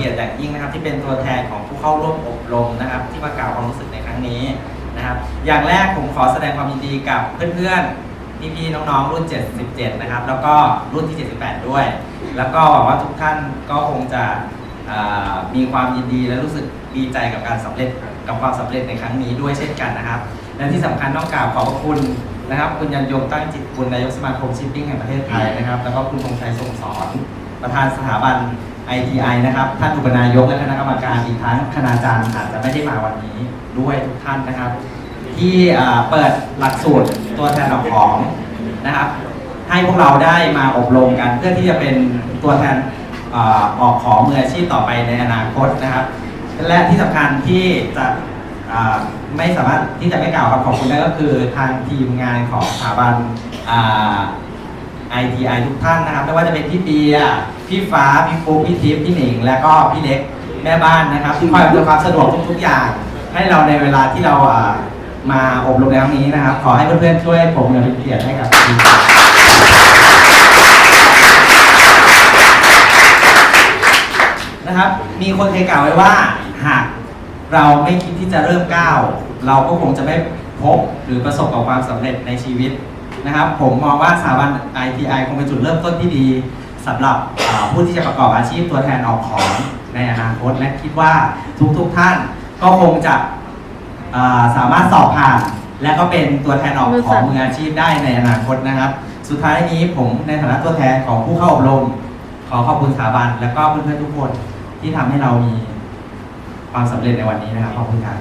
กียรติอย่างยิ่งนะครับที่เป็นตัวแทนของผู้เข้าร่วมอบรมนะครับ ที่มากล่าวความรู้สึกในครั้งนี้นะครับ อย่างแรกผมขอแสดงความยินดีกับเพื่อนๆพี่ๆน้องๆรุ่น 77 นะครับ แล้วก็รุ่นที่ 78 ด้วย แล้วก็หวังว่าทุกท่านก็คงจะมีความยินดีและรู้สึกดีใจกับการสำเร็จกับความสำเร็จในครั้งนี้ด้วยเช่นกันนะครับ และที่สำคัญต้องกล่าวขอบพระคุณนะครับ คุณยันยงตั้งจิตคุณนายกสมาคมชิปปิ้งแห่งประเทศไทยนะครับ แล้วก็คุณธงชัยทรงสอนประธานสถาบัน ITI นะครับ ท่านอุปนายกและคณะกรรมการอีกทั้งคณาจารย์อาจจะไม่ได้มาวันนี้ด้วยทุกท่านนะครับ ที่เปิดหลักสูตรตัวแทนออกของนะครับ ให้พวกเราได้มาอบรมกันเพื่อที่จะเป็นตัวแทนออกของมืออาชีพต่อไปในอนาคตนะครับ และที่สำคัญที่จะไม่สามารถที่จะไม่กล่าวคำขอบคุณได้ก็คือทางทีมงานของสถาบัน ITI ทุกท่านนะครับไม่ว่าจะเป็นพี่เบีย พี่ฟ้า พี่ฟุ๊กพี่ทิพย์พี่หนิง และก็พี่เล็กแม่บ้านนะครับที่คอยอำนวยความสะดวกทุกๆอย่าง ให้เราในเวลาที่เราอ่ามาอบรมในครั้งนี้นะครับ ขอให้เพื่อนๆช่วยผมเงินเป็นเกียรติให้กับทีมนะครับ มีคนเคยกล่าวไว้ว่าหากเราไม่คิดที่จะเริ่มก้าว เราก็คงจะไม่พบหรือประสบกับความสำเร็จในชีวิต นะครับ ผมมองว่าสถาบัน ITI คงเป็นจุดเริ่มต้นที่ดีสำหรับผู้ที่จะประกอบอาชีพตัวแทนออกของในอนาคตและคิดว่าทุกๆทท่านก็คงจะาสามารถสอบผ่าน และก็เป็นตัวแทนออกของมืออาชีพได้ในอนาคตนะครับ สุดท้ายนี้ผมในฐานะตัวแทนของผู้เข้าอบรม ขอขอบคุณสถาบัน และก็เพื่อนๆทุกคนที่ทำให้เรามีความสำเร็จในวันนี้นะครับขอบคุณครับ